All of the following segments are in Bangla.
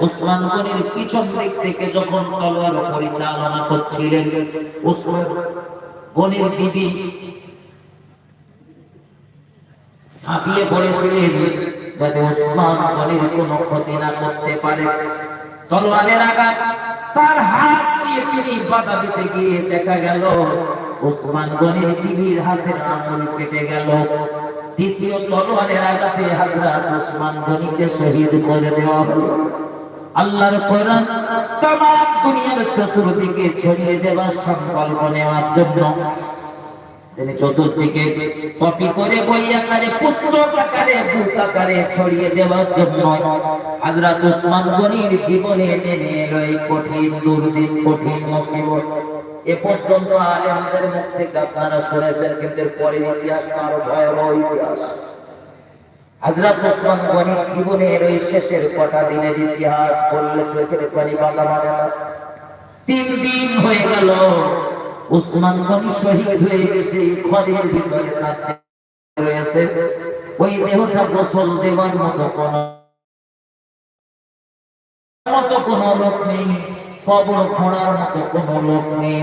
উসমান গনির পিছন দিক থেকে যখন তলোয়ার পরিচালনা করছিলেন, উসমান গনির বিবি ঝাঁপিয়ে পড়েছিলেন যাতে ওসমান গনির কোনো ক্ষতি না করতে পারে। তলোয়ারের আঘাত, তার হাত দিয়ে তিনি বাধা দিতে গিয়ে দেখা গেল ওসমান গনির বিবির হাতের আঙুল কেটে গেল। দ্বিতীয় তলোয়ারের আঘাতে হযরত ওসমান গনিকে শহীদ করে দেওয়া হলো। আল্লাহর কোরআন তাম দুনিয়ার চতুর্দিকে ছড়িয়ে দেওয়ার সংকল্প নেওয়ার জন্য তিনি চতুর্দিকে কপি করে বই আকারে, পুস্তক আকারে, বুক আকারে ছড়িয়ে দেওয়ার জন্য হযরত ওসমান গনির জীবনে নেমে এলো এই কঠিন, দুর্দিন, কঠিন মুসিবত। এ পর্যন্ত আলেমদের মুখ থেকে আপনারা শুনেছেন, কিন্তু পরের ইতিহাস আরও ভয়াবহ ইতিহাস। হযরত ওসমান গনির জীবনের ওই শেষের কটা দিনের ইতিহাস বললে চোখের পানি বাঁধা মানে না। তিন দিন হয়ে গেল, উসমান গনি শহীদ হয়ে গেছে ঘরের ভিতরে তার রয়েছে। ওই দেহটা গোসল দেওয়ার মতো কোন মতো কোন লোক নেই, কবর খোঁড়ার মতো কোন লোক নেই।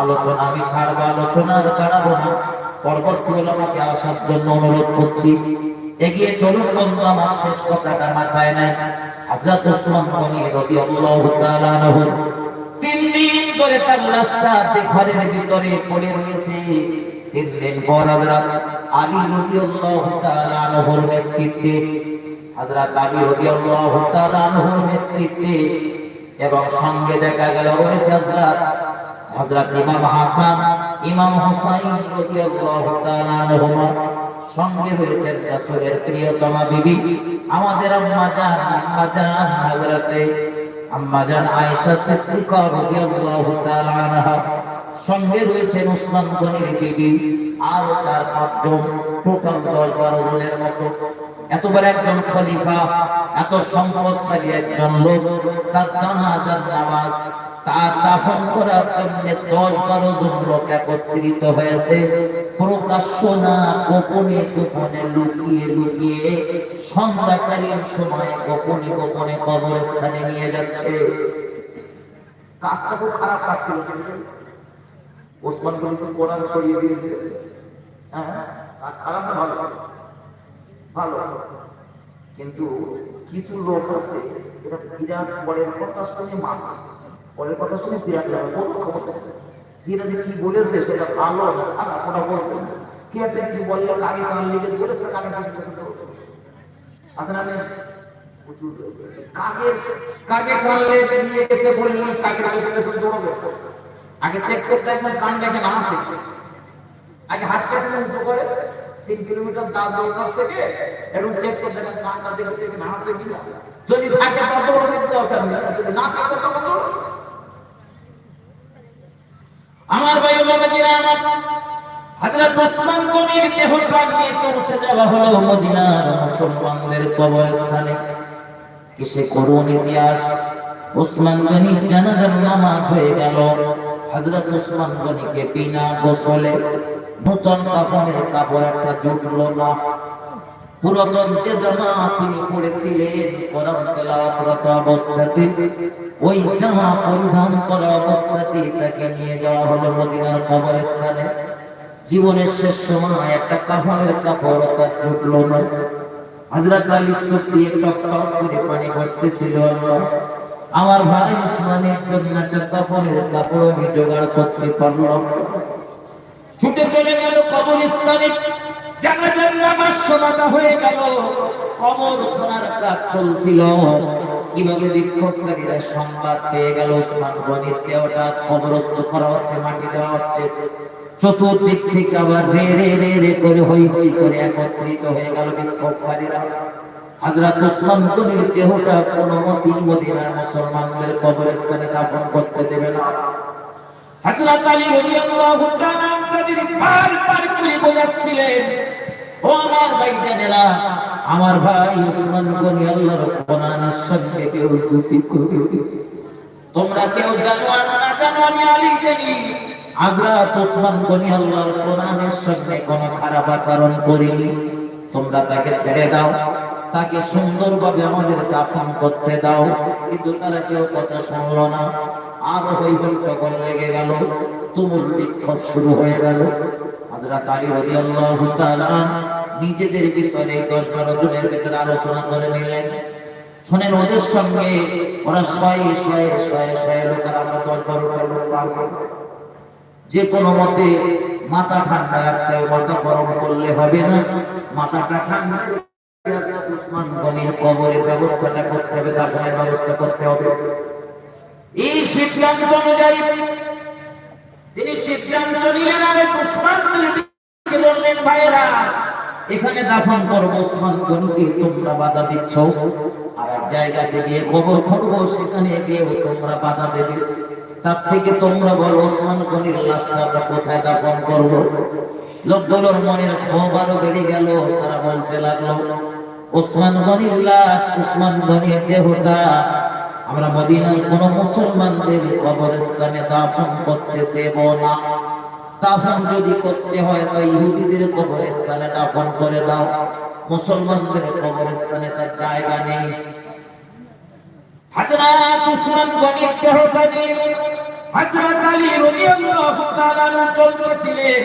আলোচনা আমি ছাড়বো আলোচনা আর বাড়াবো না পরবর্তী ওলামাকে আসার জন্য অনুরোধ করছি, এগিয়ে চলুন বন্ধু, আমার শেষ কথাটা মাথায় নেন। হযরত ওসমান গনি তিন দিন তার লাশটা ঘরের ভিতরে পড়ে রয়েছে। তিন দিন পর হযরত আলী রাদিয়াল্লাহু তাআলা নেতৃত্বে, হযরত আলী রাদিয়াল্লাহু নেতৃত্বে এবং সঙ্গে দেখা গেল রয়েছে হযরত হযরত ইমাম হাসান, ইমাম হুসাইন রাদিয়াল্লাহু তাআলা আনহুমা সঙ্গে রয়েছেন রাসূলের প্রিয়তমা বিবি। আমাদের আম্মা জান আম্মা জান হযরতে, আম্মা জান আয়েশা সিদ্দিকা রাদিয়াল্লাহু তাআলা আনহা সঙ্গে রয়েছেন ওসমান গনির বিবি। আর চার পাঁচজন টোটাল দশ, বারো জনের মতো। এত বড় একজন খলিফা, এত সম্পদশালী একজন লোক, তার জানাজার নামাজ তার দাফন করার জন্য দশ বারো জন লোক একত্রিত হয়েছে। প্রকাশ্য না, গোপনে গোপনে লুকিয়ে লুকিয়ে সন্ধ্যাকালীন সময়ে গোপনে গোপনে কবরস্থানে নিয়ে যাচ্ছে। কাজটা খুব খারাপ কাজ ছিল ওসমান তো কোরআন ছড়িয়ে দিয়েছে। হ্যাঁ কাজ খারাপ না, ভালো? ভালো। কিন্তু কিছু লোক আছে এটা বিরাট পরের কথা শুনে মাথা পরের কথা শুনে বিরাট লাগে বহুত ক্ষমতা যেটা যে কি বলেছে সেটা ভালো খারাপ ওটা বলতো না। কি একটা কিছু বললে আগে কান লিখে বলেছে করতো আচ্ছা না কাকে কাকে বললি, কাকে পেছনে পেছনে দৌড়বে আগে চেক করতে একদম কান দেখে না আসে আগে হাত কেটে উঁচু করে। তিন কিলোমিটার দাঁত দৌড়ার থেকে এবং চেক করতে দেখেন না আসে কিনা। যদি থাকে দৌড় দিতে দরকার নেই যদি না থাকে দৌড় আমার ভাই বাবাজিরা আমার। হযরত ওসমান গনির চলছে হলো মদিনার মুসলমানদের কবরস্থানে। কিসে করুন ইতিহাস। ওসমান গনি জানাজার নামাজ হয়ে গেল। হযরত ওসমান গনিকে বিনা গোসলে নতুন কাপড় একটা জুটলো না। পুরাতন যে তাকে নিয়ে যাওয়া হলো মদিনার জীবনের শেষ সময় একটা কাফনের কাপড় তার জুটলো না। হযরত আলী চোখ দিয়ে টপ টপ করে পানি পড়তেছিল আমার ভাই উসমানের জন্য একটা কাপড়ের কাপড় আমি জোগাড় করতে পারলাম। ছুটে চলে গেল কবরস্থানে। জানাজার নামাজ হয়ে গেল। খোনার কাজ চলছিল। কীভাবে বিক্ষোভকারীরা সংবাদ পেয়ে গেল দেহটা কবরস্থ করা হচ্ছে, মাটি দেওয়া হচ্ছে। চতুর্দিক থেকে আবার রে রে রে রে করে হই হই করে একত্রিত হয়ে গেল বিক্ষোভকারীরা। হযরত ওসমান গনির দেহটা কোনো মতেই মদিনার মুসলমানদের কবরস্থানে দাফন করতে দেবে না। হযরত আলী রাদিয়াল্লাহু তাআলা করে বোঝাচ্ছিলেন ও আমার আমার ভাই ওসমান গনি আল্লাহর কোরআনের সঙ্গে বেউসুফি করে তোমরা কেউ জানো আর না জানো, আমি আলী জানি। হযরত ওসমান গনি আল্লাহর কোরআনের সঙ্গে কোনো খারাপ আচরণ করিনি। তোমরা তাকে ছেড়ে দাও। তাকে সুন্দর সুন্দরভাবে আমাদের দাফন করতে দাও। কিন্তু তারা কেউ কথা শুনলো না। আর হই টগর লেগে গেল। তুমুল বিক্ষোভ শুরু হয়ে গেল। হযরত আলী রাদিয়াল্লাহু তাআলা নিজেদের ভিতরে দশ বারো জনের ভিতরে আলোচনা করে নিলেন। শোনেন, ওদের সঙ্গে ওরা শয়ে শয়ে শয়ে শয়ে লোকের আমরা দশ বারোটা লোক পাবো যে কোনো মতে মাথা ঠান্ডা রাখতে হবে, মাথা গরম করলে হবে না। মাথাটা ঠান্ডা ব্যবস্থাটা করতে হবে ব্যবস্থা করতে হবে। এই তিনি এখানে দাফন করব, উসমান তোমরা বাধা দিচ্ছ। আর এক জায়গাতে গিয়ে কবর খুঁড়বো সেখানে গিয়ে তোমরা বাধা দেবে। তার থেকে তোমরা বলো ওসমান গনির লাশটা আমরা কোথায় দাফন করব? লোকগুলোর মনের ক্ষোভ আরও বেড়ে গেল, তারা বলতে লাগল ওসমান গনির লাশ ওসমান গনির দেহটা। আমরা মদিনার কোন মুসলমানদের কবরস্থানে দাফন করতে দেব না। দাফন যদি করতে হয় তো ইহুদিদের কবরস্থানে দাফন করে দাও। মুসলমানদের কবরস্থানে তার জায়গা নেই। হযরত উসমান গনির দেহটা নিয়ে হযরত আলী রাদিয়াল্লাহু তাআলা চলতেছিলেন।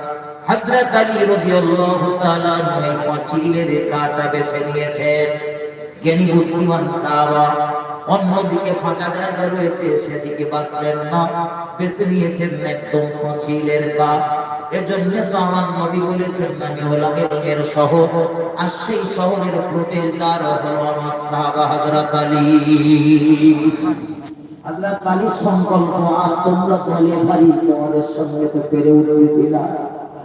হযরত আলী রাদিয়াল্লাহু তাআলা এই পাঁচিলের কাটা বেছে নিয়েছেন। জ্ঞানী, বুদ্ধিমান সাহাবা, অন্যদিকে ফাঁকা জায়গা রয়েছে, সেদিকে বাঁচলেন না, বেছে নিয়েছেন একদম পাঁচিলের কাঠ। এজন্য তো আমার নবী বলেছেন, আমি হলাম এর শহর, আর সেই শহরের প্রবেশ দ্বার হলো আমার সাহাবা হযরত আলী। হযরত আলীর সংকল্প আজ তোমরা দলে ভারী তোমাদের সঙ্গে তো পেরে উঠতেছিল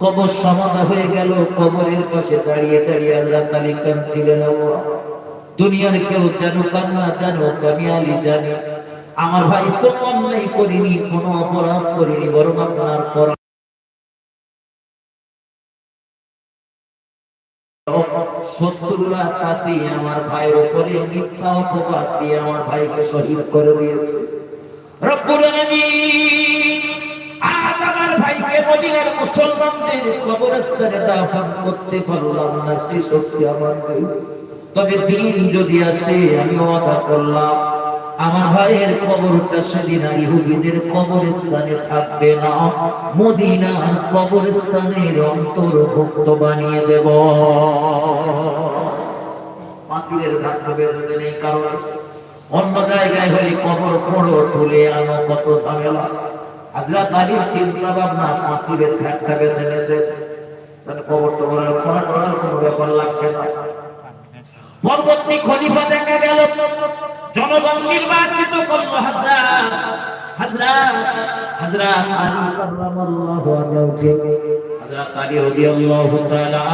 কবর সমাধা হয়ে গেল, কবরের পাশে দাঁড়িয়ে দাঁড়িয়ে আল্লাহ তালি কাঁদছিলেন দুনিয়ার কেউ জানুক আর না জানুক আমি আলী জানি। আমার ভাই কোনো অন্যায় করিনি, কোনো অপরাধ করিনি, বরং আপনার তাতে আমার ভাইকে শহীদ করে দিয়েছে। রব্বুল আমার ভাইয়ের কবরটা সেদিন আর ইহুদিদের কবরস্থানে থাকবে না। মদিনার কবরস্থানের অন্তর্ভুক্ত বানিয়ে দেব। অন্য জায়গায় হলে কবর খোঁড়ো, তুলে আনো, কত ঝামেলা। হাজরাত আলীর চিন্তা ভাবনা পাঁচিলের ধাক্কা বেছে নিয়েছে। কবর টবর আর খোঁড়া টোড়ার কোনো ব্যাপার লাগবে না। পরবর্তী খলিফা দেখা গেল। জনগণ নির্বাচিত করল হাজরাত হাজরাত হযরত আলী রাদিয়াল্লাহু তাআলা